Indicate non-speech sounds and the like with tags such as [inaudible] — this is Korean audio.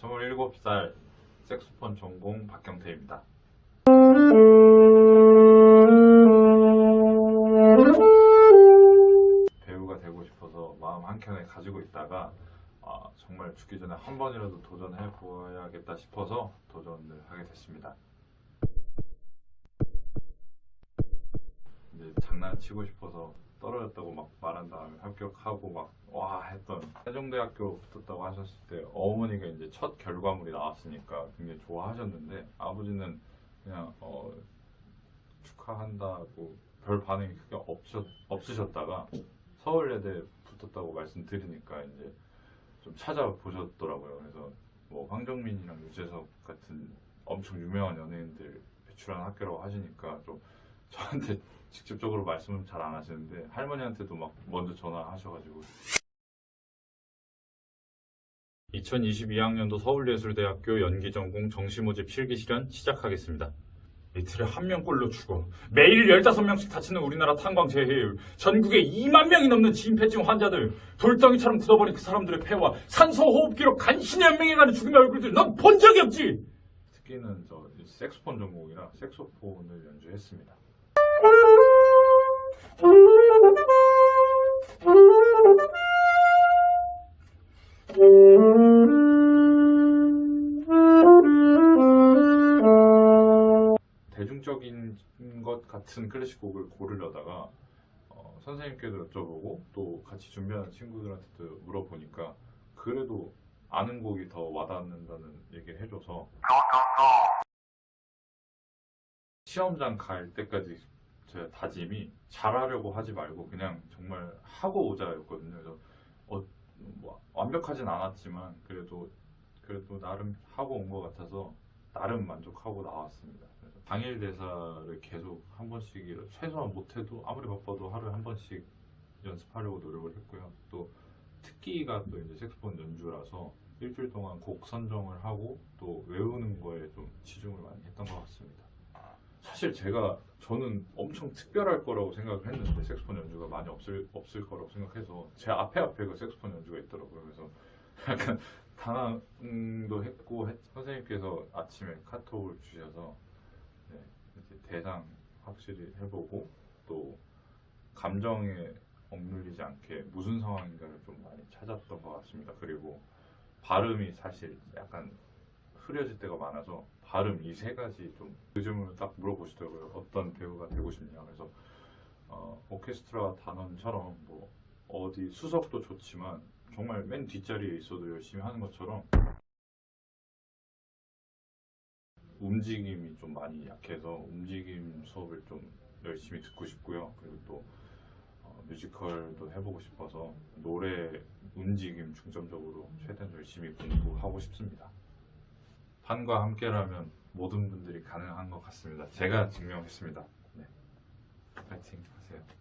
27살 색소폰 전공 박경태입니다. 배우가 되고 싶어서 마음 한켠에 가지고 있다가 아, 정말 죽기 전에 한 번이라도 도전해 보아야겠다 싶어서 도전을 하게 됐습니다. 이제 장난치고 싶어서 떨어졌다고 막 말한 다음에 합격하고 막 와 했던 세종대학교 붙었다고 하셨을 때 어머니가 이제 첫 결과물이 나왔으니까 굉장히 좋아하셨는데 아버지는 그냥 어, 축하한다고 별 반응이 크게 없으셨, 없으셨다가 서울예대 붙었다고 말씀드리니까 이제 좀 찾아보셨더라고요. 그래서 뭐 황정민이랑 유재석 같은 엄청 유명한 연예인들 배출한 학교라고 하시니까 좀 저한테 [laughs] 직접적으로 말씀은 잘안 하시는데 할머니한테도 막 먼저 전화하셔가지고. 2022학년도 서울예술대학교 연기전공 정시모집 실기 실현 시작하겠습니다. 이틀에 한 명꼴로 죽어. 매일 15명씩 다치는 우리나라 탄광재해율 전국에 2만 명이 넘는 진폐증 환자들. 돌덩이처럼 굳어버린 그 사람들의 폐와 산소호흡기로 간신히 연명해가는 죽음의 얼굴들. 넌 본 적이 없지! 특기는 저 색소폰 전공이라 색소폰을 연주했습니다 대중적인 것 같은 클래식 곡을 고르려다가 어, 선생님께도 여쭤보고 또 같이 준비하는 친구들한테도 물어보니까 그래도 아는 곡이 더 와닿는다는 얘기를 해줘서. 시험장 갈 때까지 제 다짐이 잘하려고 하지 말고 그냥 정말 하고 오자였거든요. 그래서 어, 뭐 완벽하진 않았지만 그래도 그래도 나름 하고 온 것 같아서 나름 만족하고 나왔습니다. 당일 대사를 계속 한 번씩 최소한 못해도 아무리 바빠도 하루에 한 번씩 연습하려고 노력을 했고요. 또 특기가 또 이제 색소폰 연주라서 일주일 동안 곡 선정을 하고 또 외우는 거에 좀 치중을 많이 했던 것 같습니다. 사실 제가 저는 엄청 특별할 거라고 생각을 했는데 색소폰 연주가 많이 없을 없을 거라고 생각해서 제 앞에 앞에 그 색소폰 연주가 있더라고요. 그래서 약간 당황도 했고 했- 선생님께서 아침에 카톡을 주셔서 네, 이제 대상 확실히 해보고 또 감정에 억눌리지 않게 무슨 상황인가를 좀 많이 찾았던 것 같습니다. 그리고 발음이 사실 약간 흐려질 때가 많아서 발음 이 세 가지 좀 요즘은 딱 물어보시더라고요. 어떤 배우가 되고 싶냐. 그래서 어, 오케스트라 단원처럼 뭐 어디 수석도 좋지만 정말 맨 뒷자리에 있어도 열심히 하는 것처럼 움직임이 좀 많이 약해서 움직임 수업을 좀 열심히 듣고 싶고요. 그리고 또 어, 뮤지컬도 해보고 싶어서 노래 움직임 중점적으로 최대한 열심히 공부하고 싶습니다. 판과 함께라면 모든 분들이 가능한 것 같습니다. 제가 증명했습니다. 네. 파이팅 하세요. 어.